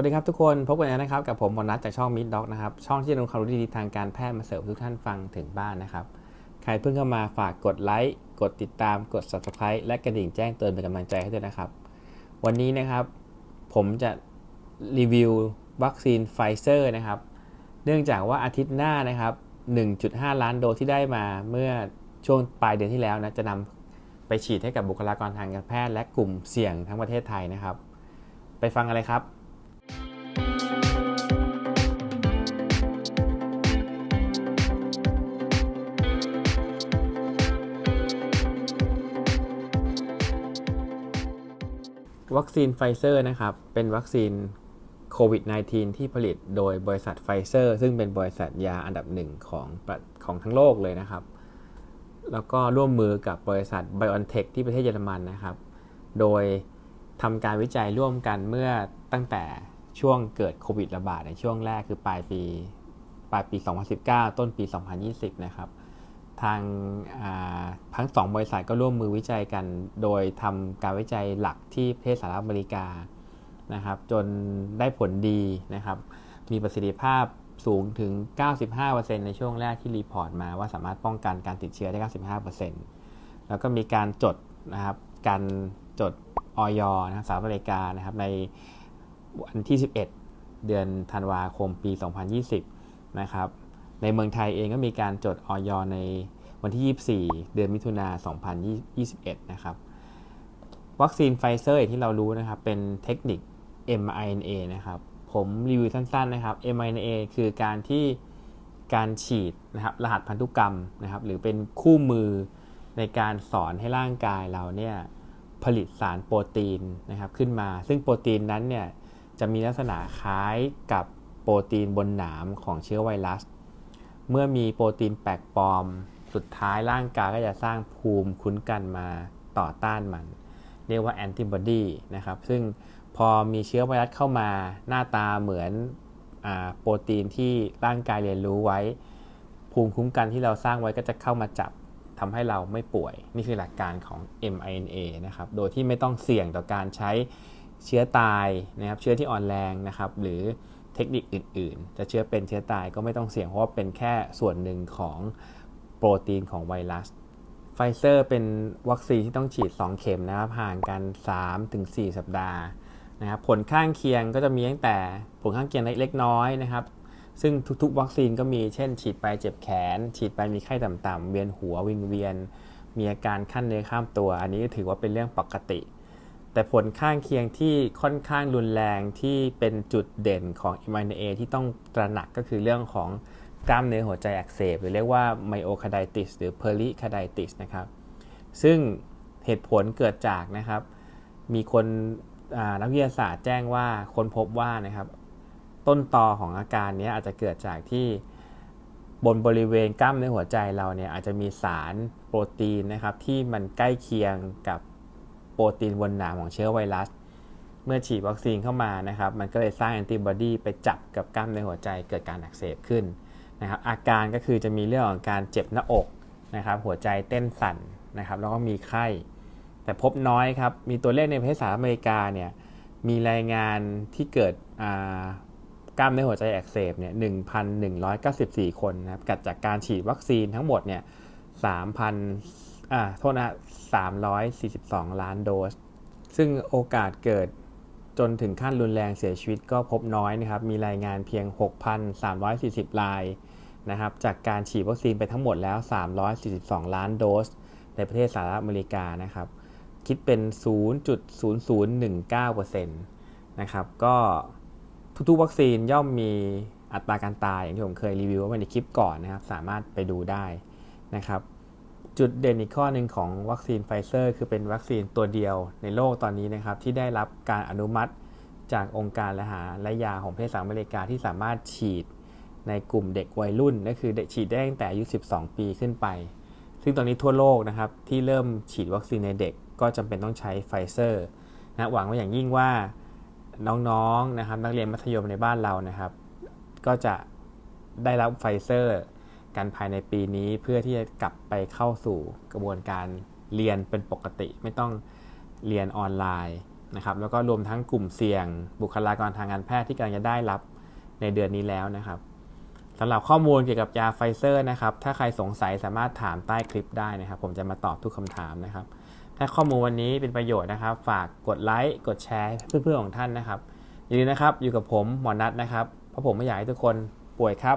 วัสดีครับทุกคนพบกันแล้วนะครับกับผมมนัทจากช่องมิดด็อกนะครับช่องที่นำความรู้ดีๆทางการแพทย์มาเสิร์ฟทุกท่านฟังถึงบ้านนะครับ ใครเพิ่งเข้ามาฝากกดไลค์กดติดตามกด subscribe และกระดิ่งแจ้งเตือนเป็นกำลังใจให้ด้วยนะครับ วันนี้นะครับ ผมจะรีวิววัคซีนไฟเซอร์นะครับ เนื่องจากว่าอาทิตย์หน้านะครับ 1.5 ล้านโดสที่ได้มาเมื่อช่วงปลายเดือนที่แล้วนะจะนำไปฉีดให้กับบุคลากรทางการแพทย์ และกลุ่มเสี่ยงทั้งประเทศไทยนะครับ ไปฟังอะไรครับ วัคซีนไฟเซอร์นะครับ เป็นวัคซีนโควิด -19 ที่ผลิตโดยบริษัทไฟเซอร์ ซึ่งเป็นบริษัทยาอันดับหนึ่งของของทั้งโลกเลยนะครับ แล้วก็ร่วมมือกับบริษัท BioNTech ที่ประเทศเยอรมันนะครับ โดยทำการวิจัยร่วมกันเมื่อตั้งแต่ช่วงเกิดโควิดระบาดในช่วงแรกคือปลายปีปลายปี 2019 ต้นปี 2020 นะครับ ทางทั้งสองบริษัทก็ร่วมมือวิจัยกัน โดยทำการวิจัยหลักที่ประเทศสหรัฐอเมริกานะครับ จนได้ผลดีนะครับ มีประสิทธิภาพสูงถึง 95%ในช่วงแรกที่รีพอร์ตมาว่าสามารถป้องกันการติดเชื้อได้ 95%แล้วก็มีการจดนะครับ การจดออยนะครับสหรัฐอเมริกานะครับ ในวันที่ 11 เดือนธันวาคมปี 2020 นะครับ ในเมืองไทยเองก็มีการจดออยในวันที่ 24 เดือนมิถุนา 2021 นะครับ วัคซีนไฟเซอร์ที่เรารู้นะครับ เป็นเทคนิค mRNA นะครับ ผมรีวิวสั้นๆนะครับ mRNA คือการที่การฉีดนะครับรหัสพันธุกรรมนะครับ หรือเป็นคู่มือในการสอนให้ร่างกายเราเนี่ยผลิตสารโปรตีนนะครับขึ้นมา ซึ่งโปรตีนนั้นเนี่ยจะมีลักษณะคล้ายกับโปรตีนบนหนามของเชื้อไวรัส เมื่อมีโปรตีนแปลกปลอม สุดท้ายร่างกายก็จะสร้างภูมิคุ้นกันมาต่อต้านมัน เรียกว่าแอนติบอดีนะครับ ซึ่งพอมีเชื้อไวรัสเข้ามาหน้าตาเหมือนอโปรตีนที่ร่างกายเรียนรู้ไว้ ภูมิคุ้มกันที่เราสร้างไว้ก็จะเข้ามาจับทำให้เราไม่ป่วย นี่คือหลักการของ mRNA นะครับ โดยที่ไม่ต้องเสี่ยงต่อการใช้เชื้อตายนะครับ เชื้อที่อ่อนแรงนะครับ หรือ เทคนิคอื่น ๆ จะเชื้อเป็นเชื้อตายก็ไม่ต้องเสี่ยงเพราะว่าเป็นแค่ส่วนหนึ่งของโปรตีนของไวรัสไฟเซอร์เป็นวัคซีนที่ต้องฉีด 2 เข็มนะครับห่างกัน 3-4 สัปดาห์นะครับผลข้างเคียงก็จะมีตั้งแต่ผลข้างเคียงเล็กน้อยนะครับ ซึ่งทุกๆ วัคซีนก็มีเช่น ฉีดไปเจ็บแขน ฉีดไปมีไข้ต่ำๆเวียนหัววิงเวียน มีอาการขั้นเนื้อข้ามตัว อันนี้ถือว่าเป็นเรื่องปกติ แต่ผลข้างเคียงที่ค่อนข้างรุนแรงที่เป็นจุดเด่นของ mRNA ที่ต้องตระหนักก็คือเรื่องของกล้ามเนื้อหัวใจอักเสบ หรือเรียกว่า myocarditis หรือ pericarditis นะครับ ซึ่งเหตุผลเกิดจากนะครับ มีคนนักวิทยาศาสตร์แจ้งว่าคนพบว่านะครับ ต้นตอของอาการนี้อาจจะเกิดจากที่บนบริเวณกล้ามเนื้อหัวใจเราเนี่ยอาจจะมีสารโปรตีนนะครับที่มันใกล้เคียงกับ โปรตีนบนหนามของเชื้อไวรัส เมื่อฉีดวัคซีนเข้ามานะครับ มันก็เลยสร้างแอนติบอดีไปจับกับกล้ามเนื้อหัวใจเกิดการอักเสบขึ้นนะครับอาการก็คือจะมีเรื่องของการเจ็บหน้าอกนะครับ หัวใจเต้นสั่นนะครับ แล้วก็มีไข้ แต่พบน้อยครับ มีตัวเลขในประเทศสหรัฐอเมริกาเนี่ยมีรายงานที่เกิดกล้ามเนื้อหัวใจอักเสบเนี่ย1,194 คนนะครับกัดจากการฉีดวัคซีนทั้งหมดเนี่ย3,000 อ่าโทษนะ342ล้านโดส ซึ่งโอกาสเกิดจนถึงขั้นรุนแรงเสียชีวิตก็พบน้อยนะครับ มีรายงานเพียง 6,340 รายนะครับ จากการฉีดวัคซีนไปทั้งหมดแล้ว 342 ล้านโดส ในประเทศสหรัฐอเมริกานะครับ คิดเป็น 0.0019%นะครับ ก็ทุกๆวัคซีนย่อมมีอัตราการตายอย่างที่ผมเคยรีวิวไว้ในคลิปก่อนนะครับ สามารถไปดูได้นะครับ จุดเด่นอีกข้อหนึ่งของวัคซีนไฟเซอร์คือเป็นวัคซีนตัวเดียวในโลกตอนนี้นะครับ ที่ได้รับการอนุมัติจากองค์การละหาและยาของประเทศสหรัฐอเมริกาที่สามารถฉีดในกลุ่มเด็กวัยรุ่นก็คือฉีดได้ตั้งแต่อายุ 12 ปีขึ้นไป ซึ่งตอนนี้ทั่วโลกนะครับที่เริ่มฉีดวัคซีนในเด็กก็จำเป็นต้องใช้ไฟเซอร์นะหวังว่าอย่างยิ่งว่าน้องๆนะครับนักเรียนมัธยมในบ้านเรานะครับ ก็จะได้รับไฟเซอร์ กันภายในปีนี้เพื่อที่จะกลับไปเข้าสู่กระบวนการเรียนเป็นปกติ ไม่ต้องเรียนออนไลน์นะครับแล้วก็รวมทั้งกลุ่มเสี่ยง บุคลากรทางการแพทย์ที่กำลังจะได้รับในเดือนนี้แล้วนะครับสำหรับข้อมูลเกี่ยวกับยาไฟเซอร์นะครับ ถ้าใครสงสัยสามารถถามใต้คลิปได้นะครับ ผมจะมาตอบทุกคำถามนะครับ ถ้าข้อมูลวันนี้เป็นประโยชน์นะครับ ฝากกดไลค์กดแชร์เพื่อนๆของท่านนะครับอย่าลืมนะครับอยู่กับผมหมอนัทนะครับเพราะผมไม่อยากให้ทุกคนป่วยครับ